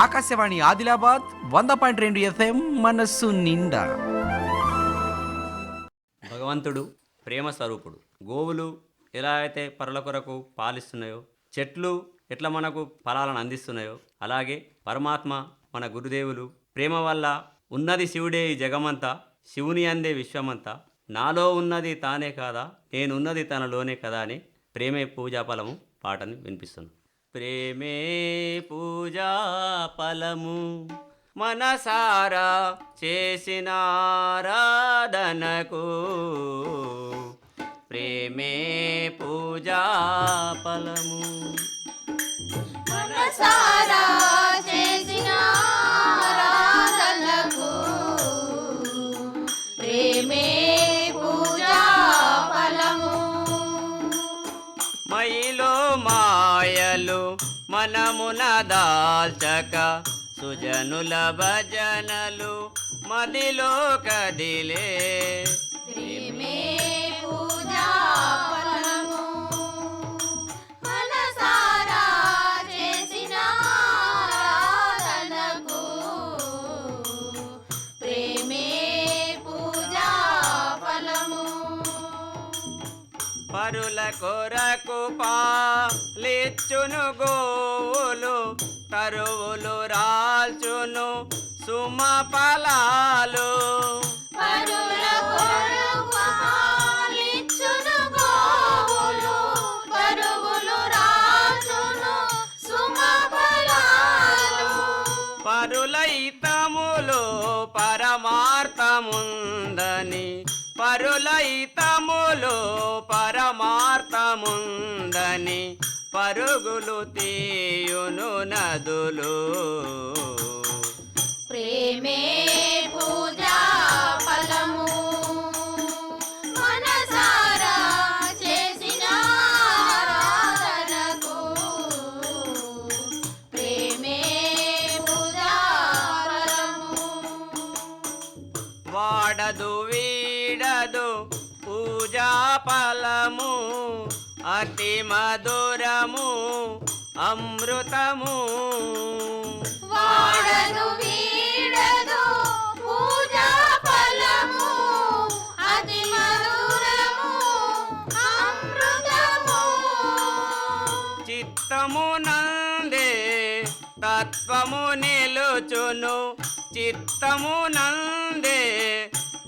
ఆకాశవాణి ఆదిలాబాద్ వంద పాయింట్ రెండు ఎఫ్ఎం మనస్సు నిండా. భగవంతుడు ప్రేమ స్వరూపుడు. గోవులు ఎలా అయితే పరుల కొరకు పాలిస్తున్నాయో చెట్లు ఎట్లా మనకు ఫలాలను అందిస్తున్నాయో అలాగే పరమాత్మ మన గురుదేవులు ప్రేమ వల్ల ఉన్నది శివుడే ఈ జగమంతా శివుని అందే విశ్వమంతా. నాలో ఉన్నది తానే కాదా నేనున్నది తనలోనే కదా అని ప్రేమే పూజా ఫలము పాటని వినిపిస్తున్నాను ప్రేమే పూజా ఫలము మనసారా చేసిన ఆరాధనకు. ప్రేమే పూజా ఫలము మనసారా చేసిన మనమున దాల్చక సుజనుల భజనలు మదిలో కదిలే పూజా కొరకు పాలిచ్చును గోవులు తరువులు రాల్చును సుమ ఫలాలు సుమఫలాలు. పరులైతములు పరమార్థముందని పరులైతములో పరమార్థముందని పరుగులు తీయును నదులు. ప్రేమే మధురము అమృతము. వాడదు వీడదు పూజా ఫలము అతి మధురము అమృతము. చిత్తము నందే తత్వము నిలుచును. చిత్తము నందే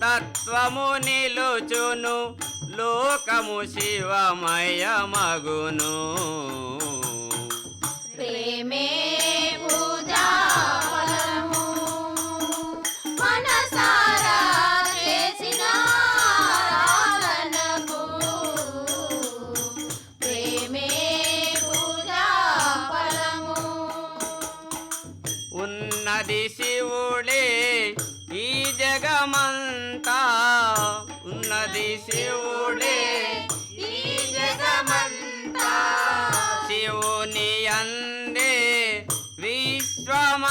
తత్వము నిలుచును. లోకము శివమయ మగును ప్రేమే ఉన్నది శివుడే ఈ జగమంతా. శివుని అందే విశ్వమ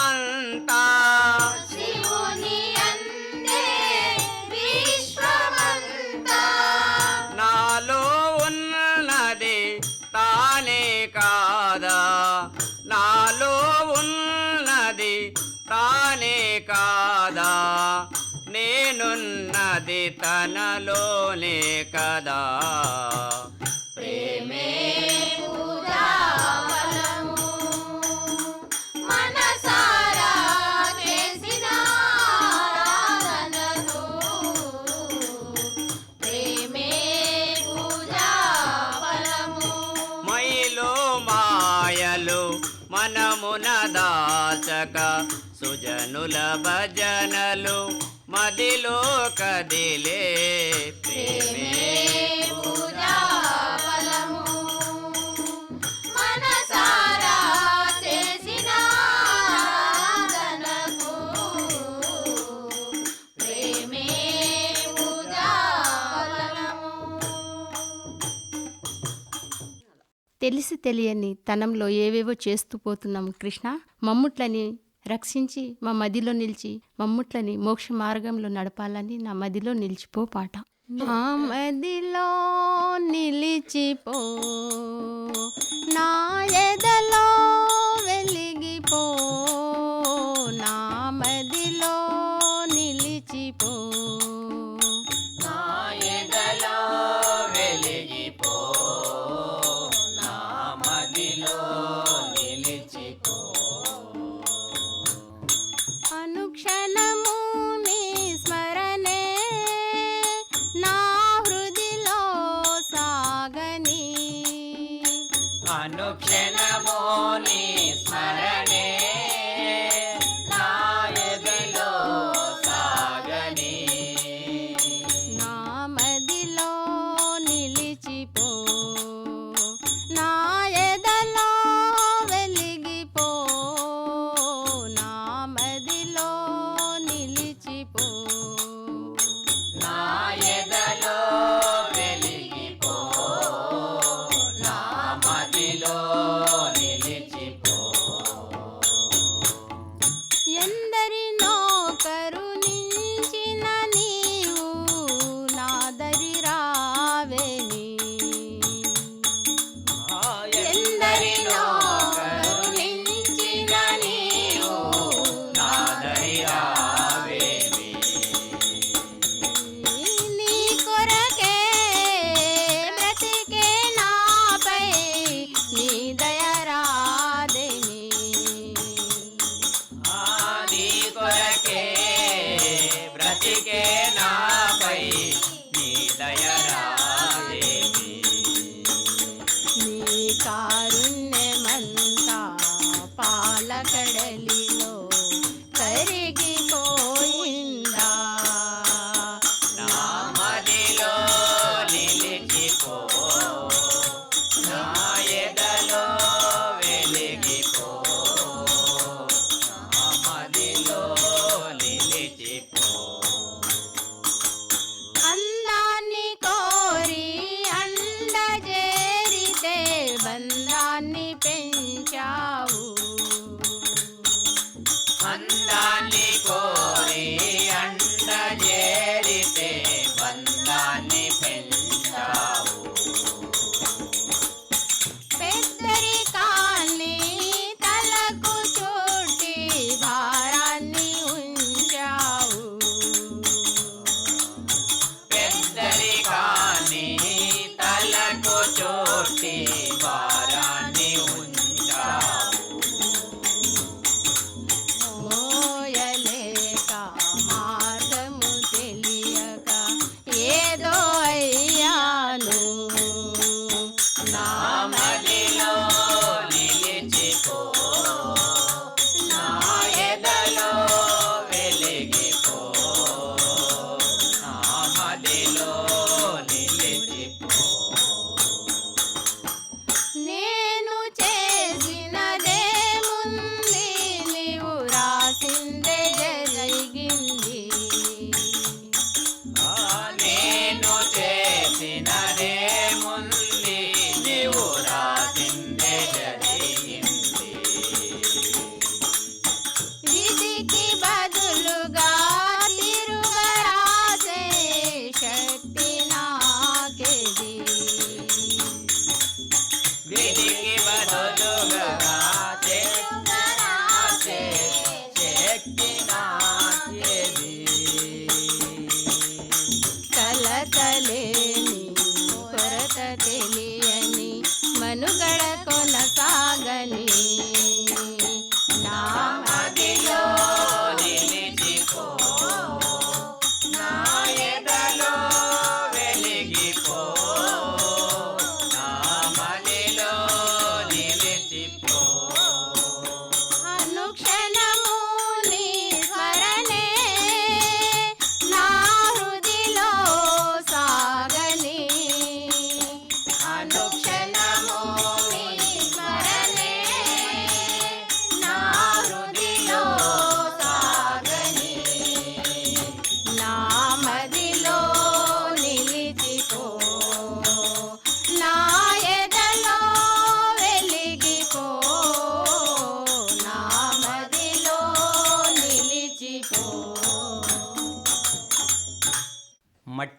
తనలోనే కదా. ప్రేమే మనమున దాచక సుజనుల భజనలు మదిలో కదిలే ప్రేమే ప్రేమే పూజా ఫలము మనసారా చేసిన ఆరాధనకు. ప్రేమే పూజా ఫలము తెలిసి తెలియని తనంలో ఏవేవో చేస్తూ పోతున్నాం కృష్ణ. మమ్ముట్లని రక్షించి మా మదిలో నిలిచి మమ్ముట్లని మోక్ష మార్గంలో నడపాలని నా మదిలో నిలిచిపో పాట. మా మదిలో నిలిచిపో నా ఎదలో వెలిగిపో నా మదిలో నిలిచిపో.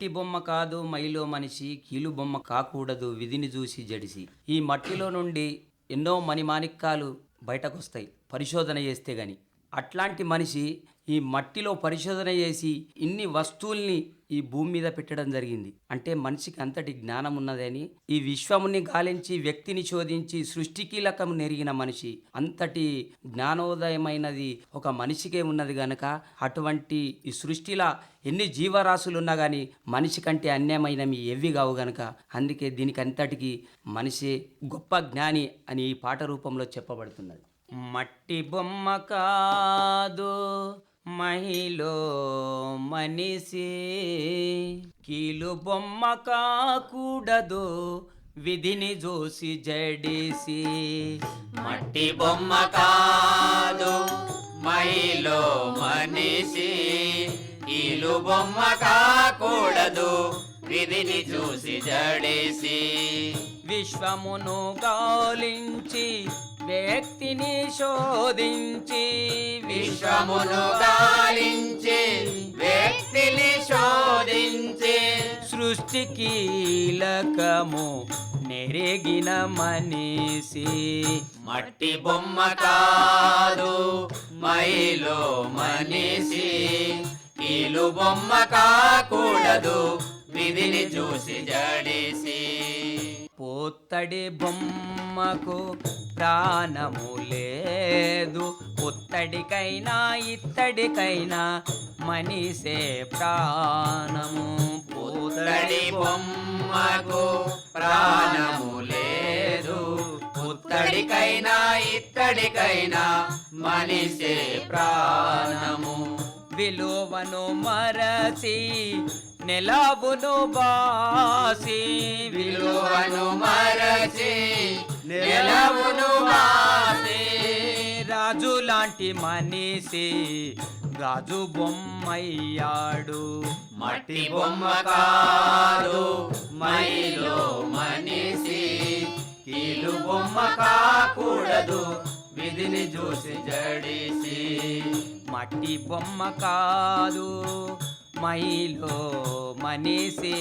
మట్టి బొమ్మ కాదు మైలో మనిషి కీలు బొమ్మ కాకూడదు విధిని చూసి జడిసి. ఈ మట్టిలో నుండి ఎన్నో మణిమాణిక్యాలు బయటకొస్తాయి. పరిశోధన చేస్తే గాని. అట్లాంటి మనిషి ఈ మట్టిలో పరిశోధన చేసి ఇన్ని వస్తువుల్ని ఈ భూమి మీద పెట్టడం జరిగింది. అంటే మనిషికి అంతటి జ్ఞానం ఉన్నదని ఈ విశ్వముని గాలించి వ్యక్తిని శోధించి సృష్టి కీలకం నెరిగిన మనిషి. అంతటి జ్ఞానోదయమైనది ఒక మనిషికే ఉన్నది గనక అటువంటి ఈ సృష్టిలా ఎన్ని జీవరాశులు ఉన్నా కానీ మనిషి కంటే అన్యాయమైనవి ఎవ్వి కావు గనక. అందుకే దీనికి అంతటికి మనిషి గొప్ప జ్ఞాని అని ఈ పాట రూపంలో చెప్పబడుతున్నది. మట్టి బొమ్మ కాదు మహిలో మనిషి. కీలు బొమ్మ కాకూడదు విధిని చూసి జడిసి. మట్టి బొమ్మ కాదు మహిలో మనిషి. కీలు బొమ్మ కాకూడదు విధిని చూసి జడేసి. విశ్వమును గాలించి వ్యక్తిని శోధించి విశ్వమును గాలించి వ్యక్తిని శోధించి. సృష్టి కీలకము నెరిగిన మనిషి. మట్టి బొమ్మ కాదు మైలో మనిషి. ఈలు బొమ్మ కాకూడదు విధిని చూసి జడేసి. పోత్తడి బొమ్మకు ప్రాణము లేదు. పుత్తడికైనా ఇత్తడికైనా మనిషే ప్రాణము. పుత్తడి బొమ్మకు ప్రాణము లేదు. పుత్తడికైనా ఇత్తడికైనా మనిషే ప్రాణము. విలువను మరచి నెలవును బాసి విలువను మరచి నెలవును బాసి. రాజు లాంటి మనిషి గాజు బొమ్మయ్యాడు. మట్టి బొమ్మ కాదు మైలో మనిషి. కీలు బొమ్మ కాకూడదు విధిని చూసి జడిసి. మట్టి బొమ్మ కాదు మైలో మనిషి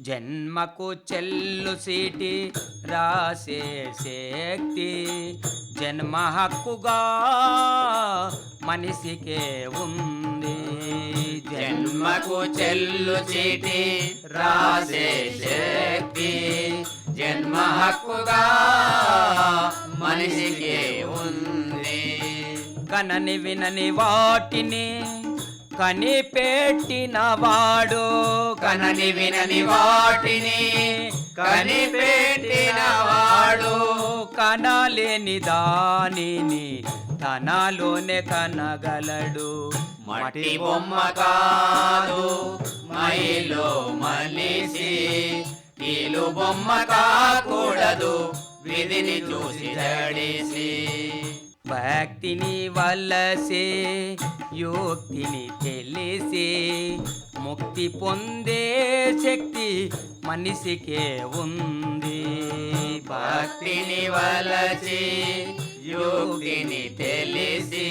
జన్మకు చెల్లు సీటి రాసే శక్తి జన్మ హక్కుగా మనిషికే ఉంది. జన్మకు చెల్లు చీటి రాసే శక్తి జన్మ హక్కుగా మనిషికి ఉంది. కనని వినని వాటిని కనిపెట్టిన వాడు. కనని వినని వాటిని కనిపెట్టిన వాడు. కనలేని దానిని తనలోనే కనగలడు. మట్టి బొమ్మ కాదు మైలో మనిషి. కీలు బొమ్మ కాకూడదు విధిని చూసి జడిసి భక్తిని వలసే యోక్తిని తెలిసి ముక్తి పొందే శక్తి మనిషికే ఉంది. భక్తిని వలసి యోగిని తెలిసి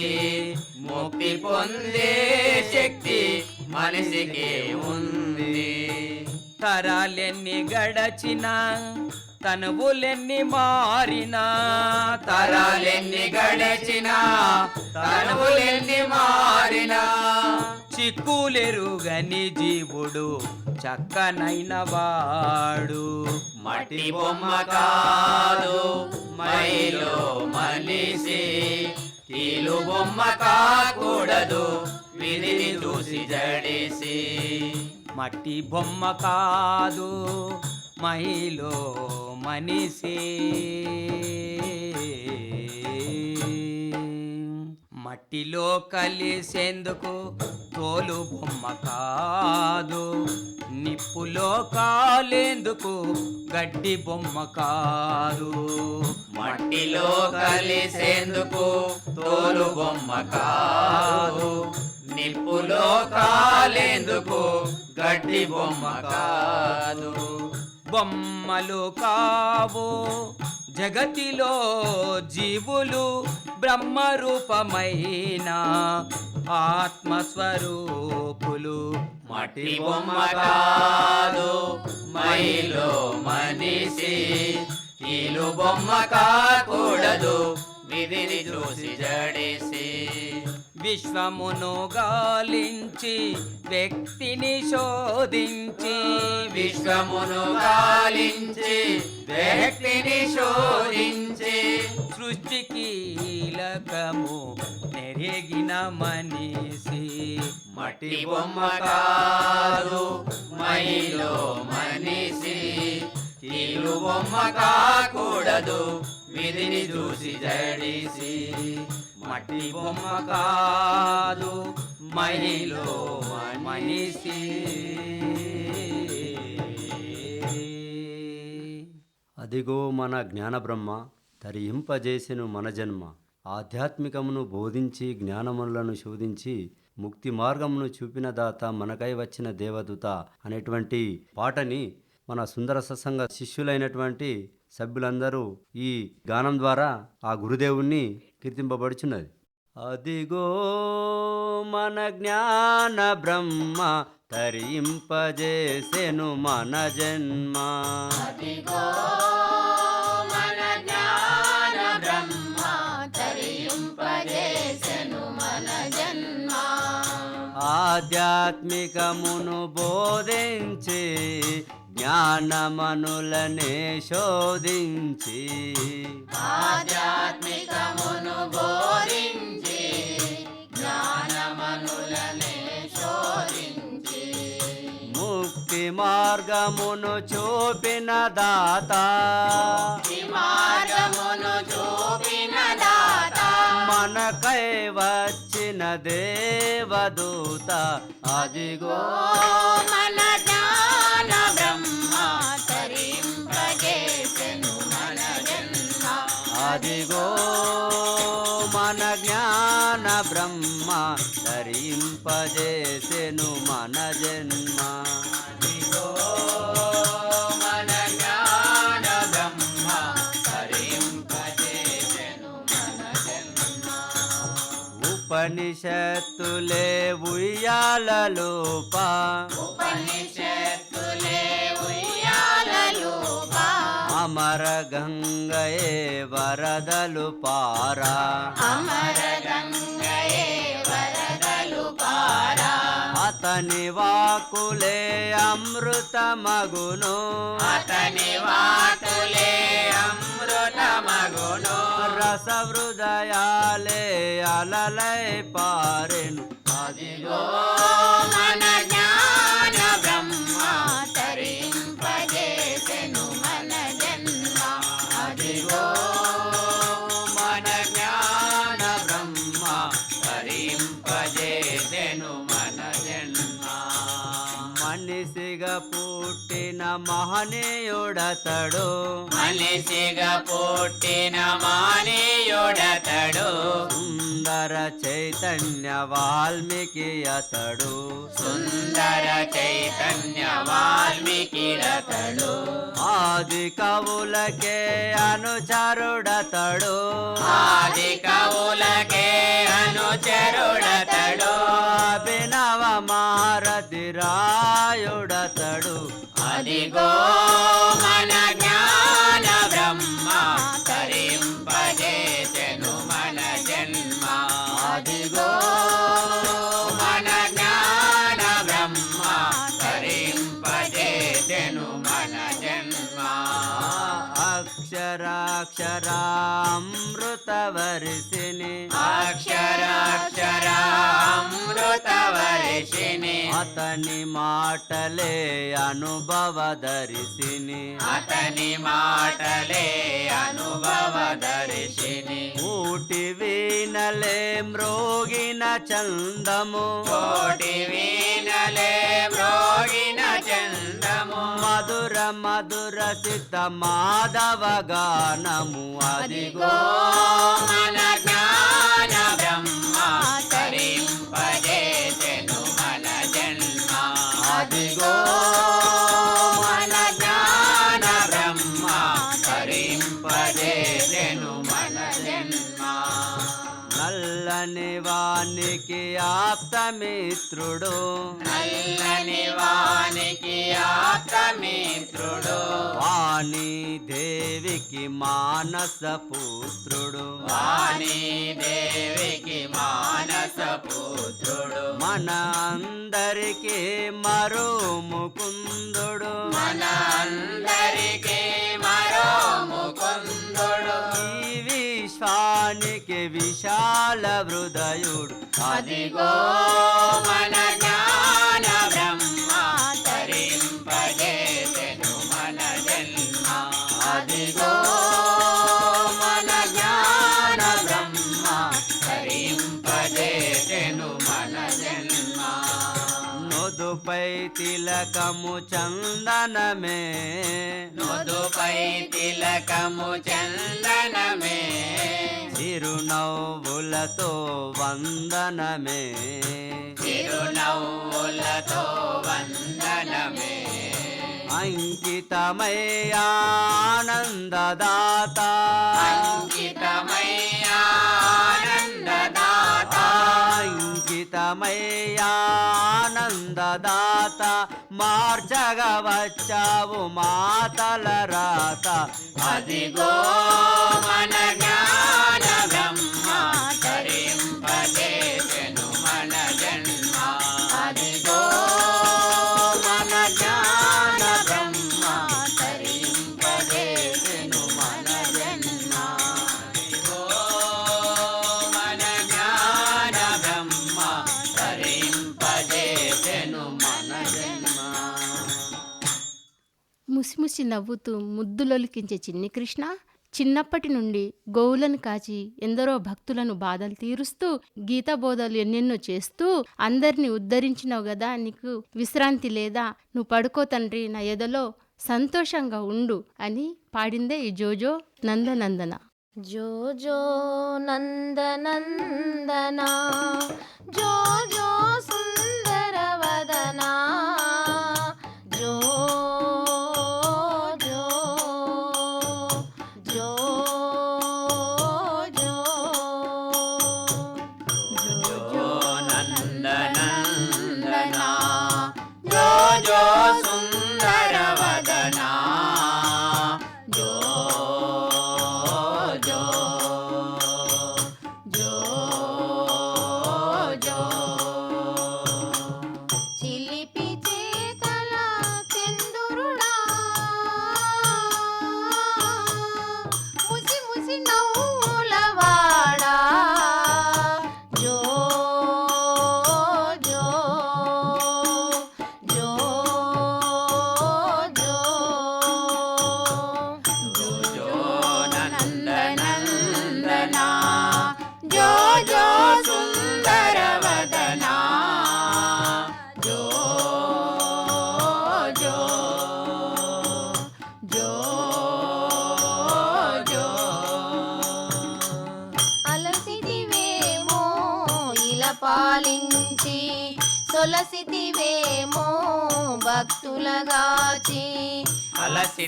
ముక్తి పొందే శక్తి మనిషికి ఉంది. తరాలెన్ని గడచినా తనువులెన్ని మారినా తరాలెన్ని గడిచినా తనువులెన్ని మారినా. చిక్కులెరుగని జీవుడు చక్కనైన వాడు. మట్టి బొమ్మ కాదు మైలో మనిషి. కీలు బొమ్మ కాకూడదు విధిని చూసి జడిసి. మట్టి బొమ్మ కాదు మైలో మనిషి. మట్టిలో కలిసేందుకు తోలు బొమ్మ కాదు. నిప్పులో కాలేందుకు గడ్డి బొమ్మ కాదు. మట్టిలో కలిసేందుకు తోలు బొమ్మ కాదు. నిప్పులో కాలేందుకు గడ్డి బొమ్మ కాదు. బొమ్మలు కావు. జగతిలో జీవులు బ్రహ్మరూపమైన ఆత్మస్వరూపులు. మట్టి బొమ్మ కాదు మైలో మనిషి. ఇలు బొమ్మ కాకూడదు విధిని చూసి జడిసి. విశ్వమును గాలించి వ్యక్తిని శోధించి. విశ్వమును గాలించి వ్యక్తిని శోధించి. సృష్టి కీలకము నెరిగిన మనిషి. మట్టి బొమ్మ కాదు మైలో మనిషి. కీలు బొమ్మ కాకూడదు విధిని చూసి జడిసి. మట్టి బొమ్మ కాదు మహిలో మనిషి. అదిగో మన జ్ఞానబ్రహ్మ తరింపజేసెను మన జన్మ. ఆధ్యాత్మికమును బోధించి జ్ఞానములను శోధించి ముక్తి మార్గమును చూపిన దాత మనకై వచ్చిన దేవదూత అనేటువంటి పాటని మన సుందర సత్సంగ శిష్యులైనటువంటి సభ్యులందరూ ఈ గానం ద్వారా ఆ గురుదేవుణ్ణి కీర్తింపబడుచున్నది. అదిగో మన జ్ఞాన బ్రహ్మ తరింపజేసెను మన జన్మ. అదిగో మన జ్ఞాన బ్రహ్మ తరింపజేసెను మన జన్మ. ఆధ్యాత్మికమును బోధించి జ్ఞానమనులనే శోధించి. ఆధ్యాత్మికమును బోధించి జ్ఞానమనులనే శోధించి. ముక్తి మార్గమును చూపిన దాత. మార్గమును చూపిన దాత. మనకై వచ్చిన దేవదూత. అదిగో మన అదిగో మన జ్ఞాన బ్రహ్మ కరింపజేసెను మన జన్మ అదిగో మన జ్ఞాన బ్రహ్మ కరింపజేసెను ఉయ్యాలలోప ఉపనిష అమర గంగయే వరదలు పారా. అమర గంగయే వరదలు పారా. అతని వాకులే అమృతమగును. అతని వాకులే అమృతమగును. రస హృదయాలే అలలై పారెను. అదిగో మన మహనీయుడతడు. మనిషిగా పుట్టిన మానేయుడతడు సుందర చైతన్య వాల్మీకి అతడు. సుందర చైతన్య వాల్మీకిడతడు ఆది కవులకే అనుచరుడతడు. ఆది కవులకే అనుచరుడతడు. అభినవ మారతి రాయుడతడు అదిగో మన అక్షరాక్షరామృత వర్షిని అక్షరాక్షర అమృత వర్షిణి అతని మాటలే అనుభవ దర్శిని అతని మాటలే అనుభవ దర్శిని ఊటి వీణలే మ్రోగిన చందము. కోటి వీణలే చందము మధుర మధుర సిత మాధవ గానము అదిగో నల్లని వానికి ఆప్తమిత్రుడు. నల్లని వానికి ఆప్తమిత్రుడు. వాణి దేవికి మానస పుత్రుడు. వాణి దేవికి మానస పుత్రుడు. మన అందరికి మరో ముకుందుడు మన అందరికీ మరో ముకుందుడు విశ్వానికి విశాల హృదయుడు. అదిగో మన జ్ఞాన బ్రహ్మ తరింపజేసెను మన జన్మ. అదిగో నొదుపై తిలకము చందనమే. నొదుపై తిలకము చందనమే. చిరునవ్వులతో వందనమే. చిరునవ్వులతో వందనమే. అంకితమై ఆనందదాత మార్చగా వచ్చావు మాతల రాత. అదిగో మన జ్ఞాన బ్రహ్మ తరింపజేసెను మూసిమూసి నవ్వుతూ ముద్దులొలికించే చిన్ని కృష్ణ చిన్నప్పటి నుండి గోవులను కాచి ఎందరో భక్తులను బాధలు తీరుస్తూ గీత బోధలు ఎన్నెన్నో చేస్తూ అందరినీ ఉద్ధరించినావు కదా నీకు విశ్రాంతి లేదా నువ్వు పడుకో తండ్రి నా ఎదలో సంతోషంగా ఉండు అని పాడిందే ఈ జోజో నందనందన. జోజో నందనందన జోజో సుందర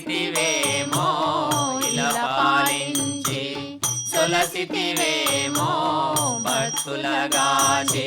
సొలసితివేమో ఇలా పాలించి సొలసితివేమో భక్తులగా చే